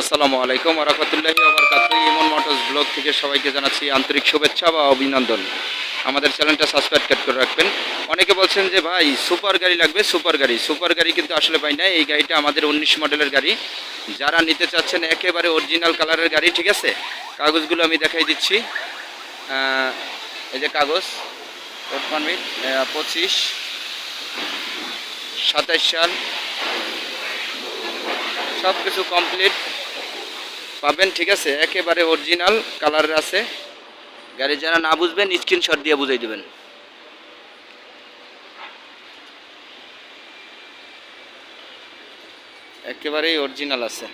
আসসালামু আলাইকুম রহমতুল্লাহি ইমন মোটরস ব্লগ থেকে সবাইকে জানাচ্ছি আন্তরিক শুভেচ্ছা বা অভিনন্দন। আমাদের চ্যানেলটা সাবস্ক্রাইব করে রাখবেন। অনেকে বলছেন যে, ভাই, সুপার গাড়ি লাগবে? সুপার গাড়ি। সুপার গাড়ি কিন্তু আসলে পাই না এই গাড়িটা আমাদের উনিশ মডেলের গাড়ি। যারা নিতে চাচ্ছেন একেবারে অরিজিনাল কালারের গাড়ি, ঠিক আছে? কাগজগুলো আমি দেখাই দিচ্ছি। এই যে কাগজ। পঁচিশ, সাতাইশ সাল। সব কিছু কমপ্লিট পাবেন, ঠিক আছে? একেবারে অরিজিনাল কালারের আছে। গাড়ি যারা না বুঝবেন স্ক্রিনশট দিয়ে বুঝাই দেবেন। একেবারেই অরিজিনাল আছে।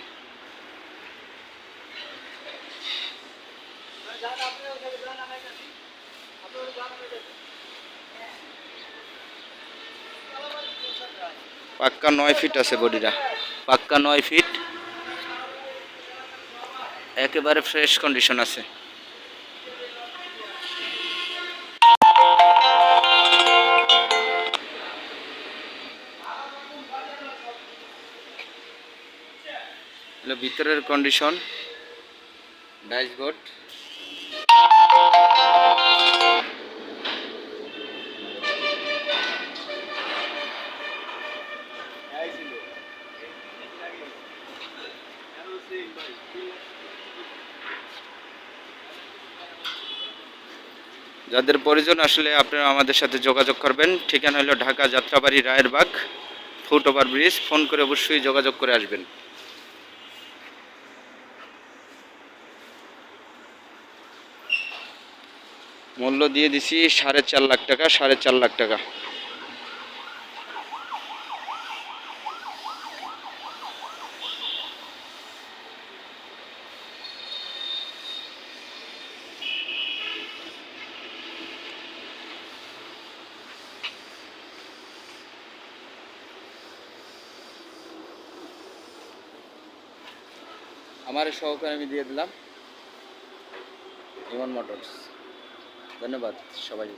পাক্কা নয় ফিট আছে বডিটা। পাক্কা নয় ফিট একেবারে ফ্রেশ কন্ডিশন আছে। ভিতরের কন্ডিশন ড্যাশবোর্ড যাদের প্রয়োজন আসলে আপনারা আমাদের সাথে যোগাযোগ করবেন, ঠিকানা হলো Dhaka Jatrabari Rayerbag, foot over bridge. Phone করে অবশ্যই যোগাযোগ করে আসবেন। মূল্য দিয়ে দিছি সাড়ে চার লাখ টাকা, সাড়ে চার লাখ টাকা। আমার সহকারে আমি দিয়ে দিলাম ইমন মোটরস। ধন্যবাদ সবাই